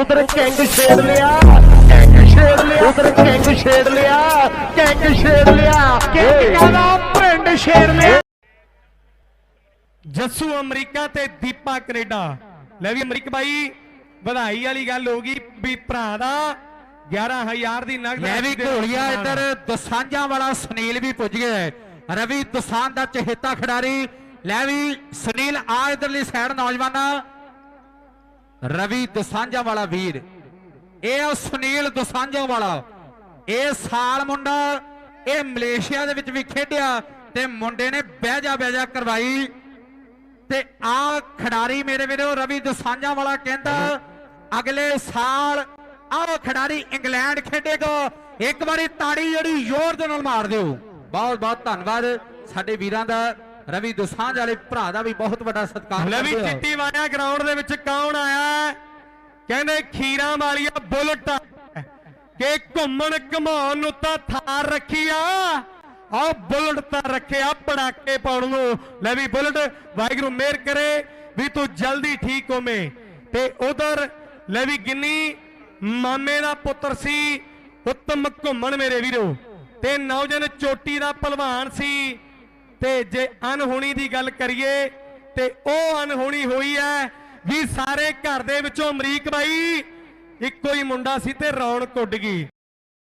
ਉਧਰ ਕਿੰਗ ਛੇੜ ਲਿਆ। ਕਿੰਗ ਛੇੜ ਲਿਆ। ਉਧਰ ਕਿੰਗ ਛੇੜ ਲਿਆ। ਕਿੰਗ ਛੇੜ ਲਿਆ। ਕਿੰਗ ਕਹਿੰਦਾ ਪਿੰਡ ਛੇੜ ਲਿਆ। ਜੱਸੂ ਅਮਰੀਕਾ ਤੇ ਦੀਪਾ ਕੈਨੇਡਾ। ਲੈ ਵੀ ਅਮਰੀਕ ਬਾਈ ਵਧਾਈ ਵਾਲੀ ਗੱਲ ਹੋ ਗਈ ਵੀ ਭਰਾ ਦਾ 11000 ਦੀ ਨਗਦ ਲੈ ਵੀ ਘੋਲੀਆ ਇੱਧਰ ਦਸਾਂਝਾਂ ਵਾਲਾ ਸੁਨੀਲ ਵੀ ਪੁੱਜ ਗਿਆ ਹੈ। ਰਵੀ ਦਸਾਂਝ ਦਾ ਚਹੇਤਾ ਖਿਡਾਰੀ। ਲੈ ਵੀ ਸੁਨੀਲ ਆ ਇਧਰਲੀ ਸਾਈਡ ਨੌਜਵਾਨਾ। ਰਵੀ ਦਸਾਂਝਾਂ ਵਾਲਾ ਵੀਰ। ਇਹ ਆ ਸੁਨੀਲ ਦਸਾਂਝਾਂ ਵਾਲਾ। ਇਹ ਸਾਲ ਮੁੰਡਾ ਇਹ ਮਲੇਸ਼ੀਆ ਦੇ ਵਿੱਚ ਵੀ ਖੇਡਿਆ ਤੇ ਮੁੰਡੇ ਨੇ ਬਹਿ ਬਹਿਜਾ ਬਹਿਜਾ ਕਰਵਾਈ। ਤੇ ਆ ਖਿਡਾਰੀ ਮੇਰੇ ਵੀਰੋ, ਰਵੀ ਦਸਾਂਝਾਂ ਵਾਲਾ ਕਹਿੰਦਾ, ਅਗਲੇ ਸਾਲ ਆਹ ਖਿਡਾਰੀ ਇੰਗਲੈਂਡ ਖੇਡੇਗਾ। ਇੱਕ ਵਾਰੀ ਤਾੜੀ ਜਿਹੜੀ ਜ਼ੋਰ ਦੇ ਨਾਲ ਮਾਰ ਦਿਓ। ਬਹੁਤ ਬਹੁਤ ਧੰਨਵਾਦ ਸਾਡੇ ਵੀਰਾਂ ਦਾ। ਰਵੀ ਦਸਾਂਝ ਵਾਲੇ ਭਰਾ ਦਾ ਵੀ ਬਹੁਤ ਵੱਡਾ ਸਤਿਕਾਰ ਲੈ ਵੀ। ਚਿੱਟੀ ਵਾਲਿਆ ਗਰਾਊਂਡ ਦੇ ਵਿੱਚ ਕੌਣ ਆਇਆ? ਕਹਿੰਦੇ ਖੀਰਾਂ ਵਾਲੀਆ ਬੁਲਟ। ਕਿ ਘੁੰਮਣ ਘਮਾਉਣ ਨੂੰ ਤਾਂ ਥਾਰ ਰੱਖੀ ਆ ਆ ਬੁਲਟ ਤਾਂ ਰੱਖਿਆ ਪੜਾਕੇ ਪਾਉਣ ਨੂੰ। ਲੈ ਵੀ ਬੁਲਟ ਵਾਹਿਗੁਰੂ ਮਿਹਰ ਕਰੇ ਵੀ ਤੂੰ ਜਲਦੀ ਠੀਕ ਹੋਵੇਂ। ਤੇ ਉਧਰ ਲੈ ਵੀ ਗਿੰਨੀ ਮਾਮੇ ਦਾ ਪੁੱਤਰ ਸੀ ਉੱਤਮ ਘੁੰਮਣ ਮੇਰੇ ਵੀਰੋ। ਤੇ ਨੌਜਨ ਚੋਟੀ ਦਾ ਪਹਿਲਵਾਨ ਸੀ। ਤੇ ਜੇ ਅਨਹੋਣੀ ਦੀ ਗੱਲ ਕਰੀਏ ਤੇ ਉਹ ਅਨਹੋਣੀ ਹੋਈ ਹੈ ਵੀ ਸਾਰੇ ਘਰ ਦੇ ਵਿੱਚੋਂ ਅਮਰੀਕ ਬਾਈ, ਇੱਕੋ ਹੀ ਮੁੰਡਾ ਸੀ ਤੇ ਰੌਣਕ ਉੱਡ ਗਈ।